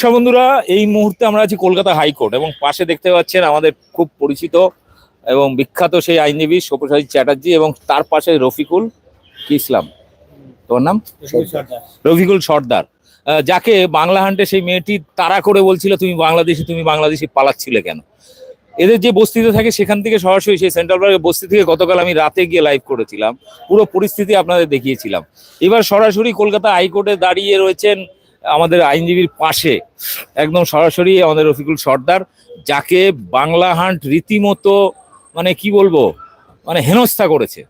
নমস্কার বন্ধুরা এই মুহূর্তে আমরা আছি কলকাতা হাইকোর্ট এবং পাশে দেখতে পাচ্ছেন আমাদের খুব পরিচিত এবং বিখ্যাত সেই আইনজীবী সব্যসাচী চ্যাটার্জি এবং তার পাশে রফিকুল কি ইসলাম? তোমার নাম? রফিকুল সর্দার। যাকে বাংলা হান্টে সেই মেয়েটি তাড়া করে বলছিল তুমি বাংলাদেশি তুমি বাংলাদেশি পালাচ্ছিলে কেন? এদের যে বস্তিতে থাকে সেখান থেকে সরাসরি সেই সেন্ট্রাল পার্কের বস্তি থেকে গতকাল আমি রাতে গিয়ে লাইভ করেছিলাম। পুরো পরিস্থিতি আপনাদের দেখিয়েছিলাম। এবার সরাসরি কলকাতা হাইকোর্টে দাঁড়িয়ে রয়েছেন আমাদের আইনজীবীর পাশে একদম সরাসরি আমাদের রফিকুল সর্দার, যাকে বাংলা হান্ট রীতিমতো মানে কি বলব মানে হেনস্থা করেছে।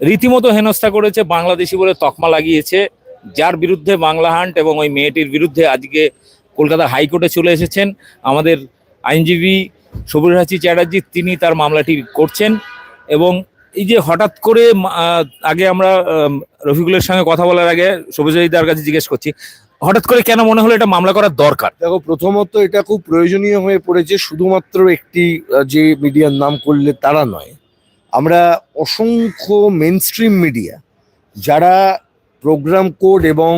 রীতিমতো হেনস্থা করেছে, বাংলাদেশি বলে তকমা লাগিয়েছে, যার বিরুদ্ধে বাংলা হান্ট এবং ওই মেয়েটির বিরুদ্ধে আজকে কলকাতা হাইকোর্টে চলে এসেছেন। আমাদের আইনজীবী সবুরাচি চ্যাটার্জি, তিনি তার মামলাটি করছেন এবং এই যে হঠাৎ করে আগে আমরা রফিকুলের সঙ্গে কথা বলার আগে সবুজাইদার কাছে জিজ্ঞেস করছি, হঠাৎ করে কেন মনে হলো এটা মামলা করার দরকার? দেখো, প্রথমত এটা খুব প্রয়োজনীয় হয়ে পড়েছে, শুধুমাত্র একটি যে মিডিয়ার নাম করলে তারা নয়। আমরা অসংখ্য মেন স্ট্রিম মিডিয়া যারা প্রোগ্রাম কোড এবং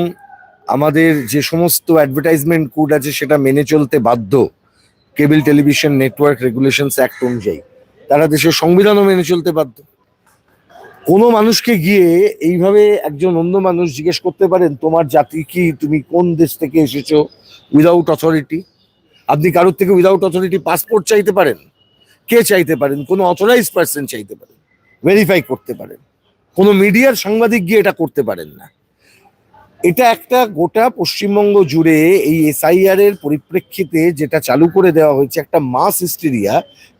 আমাদের যে সমস্ত অ্যাডভার্টাইজমেন্ট কোড আছে, সেটা মেনে চলতে বাধ্য cable television network regulations act অনুযায়ী, তারা দেশের সংবিধানও মেনে চলতে বাধ্য। কোনো মানুষকে গিয়ে এইভাবে একজন অন্য মানুষ জিজ্ঞেস করতে পারেন, তোমার জাতি কি? তুমি কোন দেশ থেকে এসেছ? উইদাউট অথরিটি আপনি কারোর থেকে উইদাউট অথরিটি পাসপোর্ট চাইতে পারেন? কে চাইতে পারেন? কোনো অথরাইজ পার্সন চাইতে পারেন? ভেরিফাই করতে পারেন। কোনো মিডিয়ার সাংবাদিক গিয়ে এটা করতে পারেন না। এটা একটা গোটা পশ্চিমবঙ্গ জুড়ে এই এসআইআর এর পরিপ্রেক্ষিতে যেটা চালু করে দেওয়া হয়েছে একটা মাস হিস্টেরিয়া।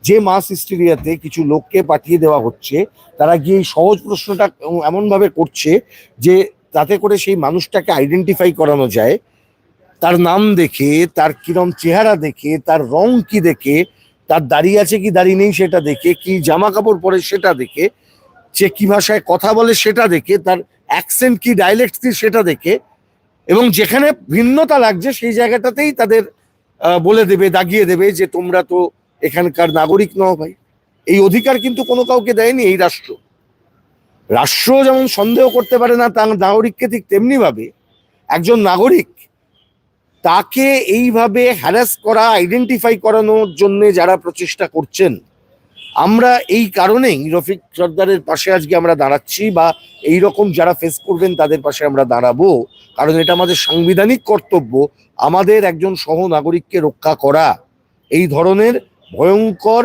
যে মাস হিস্টেরিয়াতে কিছু লোককে পাঠিয়ে দেওয়া হচ্ছে, তারা গিয়ে সহজ প্রশ্নটা এমনভাবে করছে যে তাতে করে সেই মানুষটাকে আইডেন্টিফাই করানো যায়। তার নাম দেখে, তার কিরম চেহারা দেখে, তার রং কি দেখে, তার দাড়ি আছে কি দাড়ি নেই সেটা দেখে, কি জামা কাপড় পরে সেটা দেখে, সে কি ভাষায় কথা বলে সেটা দেখে, তার অ্যাকসেন্ট কি ডায়ালেক্ট কি সেটা দেখে এবং যেখানে ভিন্নতা লাগছে সেই জায়গাটাতেই তাদের বলে দেবে, দাগিয়ে দেবে যে তোমরা তো এখানকার নাগরিক নও ভাই। এই অধিকার কিন্তু কোনো কাউকে দেয়নি এই রাষ্ট্র। রাষ্ট্র যেমন সন্দেহ করতে পারে না, তার নাগরিককে ঠিক তেমনি ভাবে একজন নাগরিক তাকে এইভাবে হ্যারাস করা আইডেন্টিফাই করানোর জন্য যারা প্রচেষ্টা করছেন আমরা এই কারণেই রফিক সর্দারের পাশে আজকে আমরা দাঁড়াচ্ছি বা এই রকম যারা ফেস করবেন তাদের পাশে আমরা দাঁড়াবো। কারণ এটা আমাদের সাংবিধানিক কর্তব্য আমাদের একজন সহ নাগরিককে রক্ষা করা। এই ধরনের ভয়ঙ্কর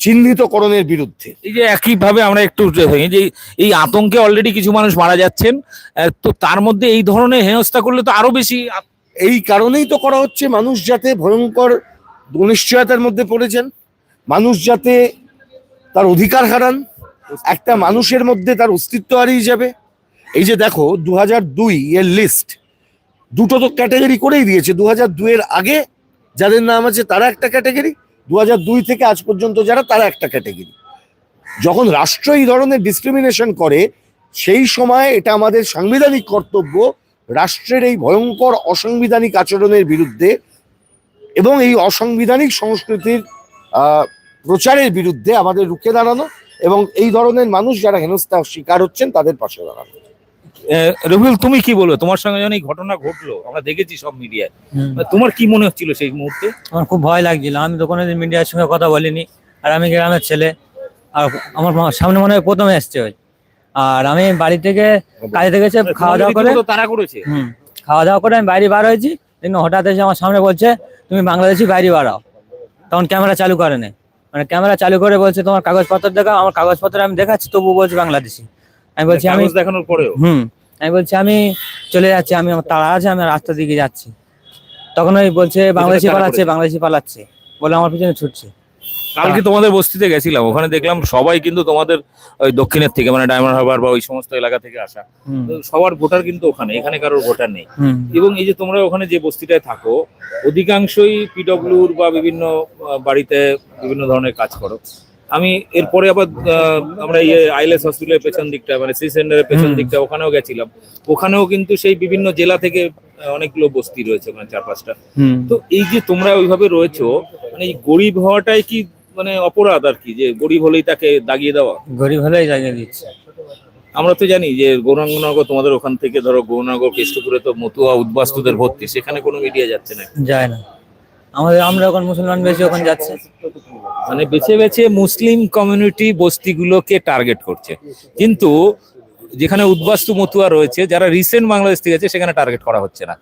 চিহ্নিতকরণের বিরুদ্ধে। এই যে একইভাবে আমরা একটু যে এই আতঙ্কে অলরেডি কিছু মানুষ মারা যাচ্ছেন তো তার মধ্যে এই ধরনের হেনস্থা করলে তো আরও বেশি এই কারণেই তো করা হচ্ছে মানুষ যাতে ভয়ঙ্কর অনিশ্চয়তার মধ্যে পড়েছেন। মানুষ যাতে তার অধিকার হারান, একটা মানুষের মধ্যে তার অস্তিত্ব হারিয়ে যাবে। এই যে দেখো দু হাজার দুই এর লিস্ট দুটো তো ক্যাটাগরি করেই দিয়েছে। দু হাজার দুইয়ের আগে যাদের নাম আছে তারা একটা ক্যাটাগরি দু হাজার দুই থেকে আজ পর্যন্ত যারা তারা একটা ক্যাটাগরি যখন রাষ্ট্র এই ধরনের ডিসক্রিমিনেশন করে, সেই সময় এটা আমাদের সাংবিধানিক কর্তব্য, রাষ্ট্রের এই ভয়ঙ্কর অসাংবিধানিক আচরণের বিরুদ্ধে এবং এই অসাংবিধানিক সংস্কৃতির প্রচারের বিরুদ্ধে আমাদের রুখে দাঁড়ানো এবং এই ধরনের মানুষ যারা হেনস্থা শিকার হচ্ছেন তাদের পাশে দাঁড়ানো। আহ, রবিউল তুমি কি বলবে তোমার সঙ্গে যখন এই ঘটনা ঘটলো আমরা দেখেছি সব মিডিয়ায়। তোমার কি মনে হচ্ছিল সেই মুহূর্তে? আমার খুব ভয় লাগছিল। আমি তো কোনোদিন মিডিয়ার সঙ্গে কথা বলিনি। আর আমি গ্রামের ছেলে। আর আমার সামনে মনে হয় প্রথমে এসছে ওই। আর আমি বাড়ি থেকে কাজে থেকে খাওয়া দাওয়া করে। তারা করেছে? হুম। খাওয়া দাওয়া করে আমি বাইরে বার হয়েছি। কিন্তু হঠাৎ এসে আমার সামনে বলছে তুমি বাংলাদেশি বাইরে বাড়াও। তখন ক্যামেরা চালু করে নেই। মানে ক্যামেরা চালু করে বলছে তোমার কাগজপত্র দেখাও আমার কাগজপত্র আমি দেখাচ্ছি তবু বলছে বাংলাদেশি। আমি বলছি আমি দেখানোর পরেও? হুম আমি বলছি আমি চলে যাচ্ছি আমি আমার তাড়া আছে আমি রাস্তা দিকে যাচ্ছি। তখন ওই বলছে বাংলাদেশি পালাচ্ছে বাংলাদেশি পালাচ্ছে। বলে আমার পিছনে ছুটছে। কালকে তোমাদের বস্তিতে গেছিলাম ওখানে দেখলাম সবাই কিন্তু তোমাদের ওই দক্ষিণের থেকে মানে ডায়মন্ড হারবার বা ওই সমস্ত এলাকা থেকে আসা। তো সবার ভোটার কিন্তু ওখানে এখানে কারোর ভোটার নেই। এবং এই যে তোমরা ওখানে যে বস্তিটায় থাকো অধিকাংশই পিডব্লিউর বা বিভিন্ন বাড়িতে বিভিন্ন ধরনের কাজ করো। আমি এরপরে আবার আমরা ইয়ে আইলেস হসপিটালের পেছন দিকটা মানে সি সেন্টারের পেছন দিকটা ওখানেও গেছিলাম। ওখানেও কিন্তু সেই বিভিন্ন জেলা থেকে অনেকগুলো বস্তি রয়েছে ওখানে চার পাঁচটা। তো এই যে তোমরা ওইভাবে রয়েছো মানে এই গরিব হওয়াটাই কি মানে অপরাধ আর কি যে গরিব হলেই তাকে দাগিয়ে দেওয়া। গরিব হলেই জায়গা দিচ্ছে। আমরা তো জানি যে গৌরাঙ্গনগর তোমাদের ওখান থেকে ধরো গৌরাঙ্গনগর কেষ্টপুরে তো মতুয়া উদ্বাস্তুদের ভর্তি সেখানে কোনো মিডিয়া যাচ্ছে না যায় না। আমাদের আমরা এখন মুসলমান বেশি ওখানে যাচ্ছে। মানে বেছে বেছে মুসলিম কমিউনিটি বস্তিগুলোকে টার্গেট করছে। কিন্তু যেখানে উদ্বাস্তু মতুয়া রয়েছে, যারা রিসেন্ট বাংলাদেশ থেকে আছে, সেখানে টার্গেট করা হচ্ছে না।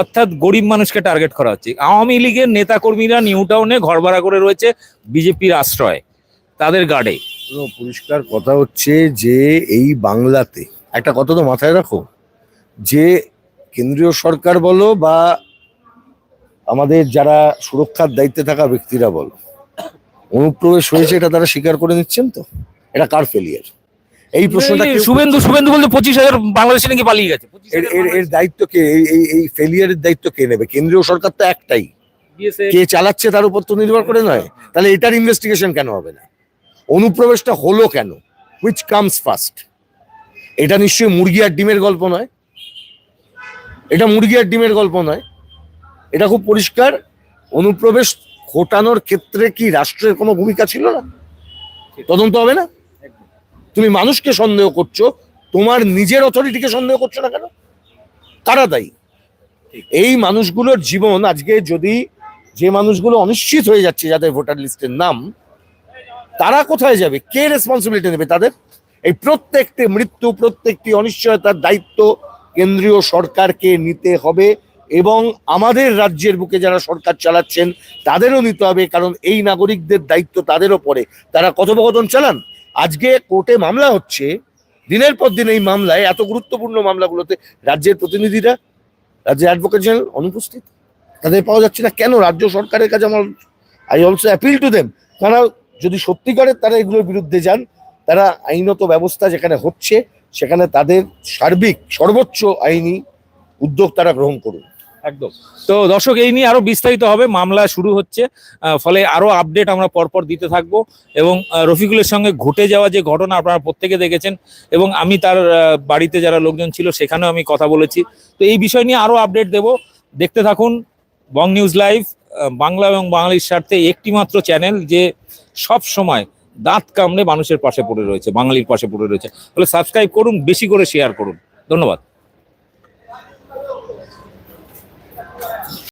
অর্থাৎ গরিব মানুষকে টার্গেট করা হচ্ছে। আওয়ামী লীগের নেতাকর্মীরা নিউ টাউনে ঘর ভাড়া করে রয়েছে বিজেপির আশ্রয়, তাদের গার্ডে পরিষ্কার কথা হচ্ছে যে, এই বাংলাতে, একটা কথা তো মাথায় রাখো, যে কেন্দ্রীয় সরকার বলো বা আমাদের যারা সুরক্ষার দায়িত্বে থাকা ব্যক্তিরা বলো, অনুপ্রবেশ হয়েছে এটা তারা স্বীকার করে নিচ্ছেন তো? এটা কার ফেলিয়ার এই প্রশ্নটা শুভেন্দু শুভেন্দু বলতে পঁচিশ হাজার বাংলাদেশে নাকি পালিয়ে গেছে। এর এর দায়িত্ব কে? এই এই এই ফেলিয়ারের দায়িত্ব কে নেবে? কেন্দ্রীয় সরকার তো একটাই। কে চালাচ্ছে তার উপর তো নির্ভর করে নয়। তাহলে এটার ইনভেস্টিগেশন কেন হবে না? অনুপ্রবেশটা হলো কেন? হুইচ কামস ফার্স্ট এটা নিশ্চয়ই মুরগি আর ডিমের গল্প নয়। এটা মুরগি আর ডিমের গল্প নয়। এটা খুব পরিষ্কার। অনুপ্রবেশ ঘটানোর ক্ষেত্রে কি রাষ্ট্রের কোনো ভূমিকা ছিল না? তদন্ত হবে না? তুমি মানুষকে সন্দেহ করছ তোমার নিজের অথরিটিকে সন্দেহ করছ না কেন? কারা দায়ী? এই মানুষগুলোর জীবন আজকে যদি যে মানুষগুলো অনিশ্চিত হয়ে যাচ্ছে যাদের ভোটার লিস্টের নাম তারা কোথায় যাবে? কে রেসপন্সিবিলিটি নেবে তাদের? এই প্রত্যেকটি মৃত্যু প্রত্যেকটি অনিশ্চয়তার দায়িত্ব কেন্দ্রীয় সরকারকে নিতে হবে এবং আমাদের রাজ্যের বুকে যারা সরকার চালাচ্ছেন তাদেরও নিতে হবে কারণ এই নাগরিকদের দায়িত্ব তাদেরও ওপরে তারা কথোপকথন চালান? আজকে কোর্টে মামলা হচ্ছে, দিনের পর দিন এই মামলায়, এত গুরুত্বপূর্ণ মামলাগুলোতে রাজ্যের প্রতিনিধিরা, রাজ্যের অ্যাডভোকেট জেনারেল অনুপস্থিত। তাদের পাওয়া যাচ্ছে না কেন? রাজ্য সরকারের কাছে আমার I also appeal to them তারা যদি সত্যিকারের তারা এগুলোর বিরুদ্ধে যান, তারা আইনত ব্যবস্থা যেখানে হচ্ছে, সেখানে তাদের সার্বিক সর্বোচ্চ আইনি উদ্যোগ তারা গ্রহণ করুন। একদম। তো দর্শক, এই নিয়ে আরও বিস্তারিত হবে। মামলা শুরু হচ্ছে ফলে আরও আপডেট আমরা পরপর দিতে থাকব। এবং রফিকুলের সঙ্গে ঘটে যাওয়া যে ঘটনা আপনারা প্রত্যেকে দেখেছেন, এবং আমি তার বাড়িতে যারা লোকজন ছিল, সেখানেও আমি কথা বলেছি। তো এই বিষয় নিয়ে আরও আপডেট দেব। দেখতে থাকুন বং নিউজ লাইভ বাংলা এবং বাঙালির স্বার্থে একটি মাত্র চ্যানেল যে সব সময় দাঁত কামড়ে মানুষের পাশে পড়ে রয়েছে, বাঙালির পাশে পড়ে রয়েছে। ফলে সাবস্ক্রাইব করুন, বেশি করে শেয়ার করুন। ধন্যবাদ।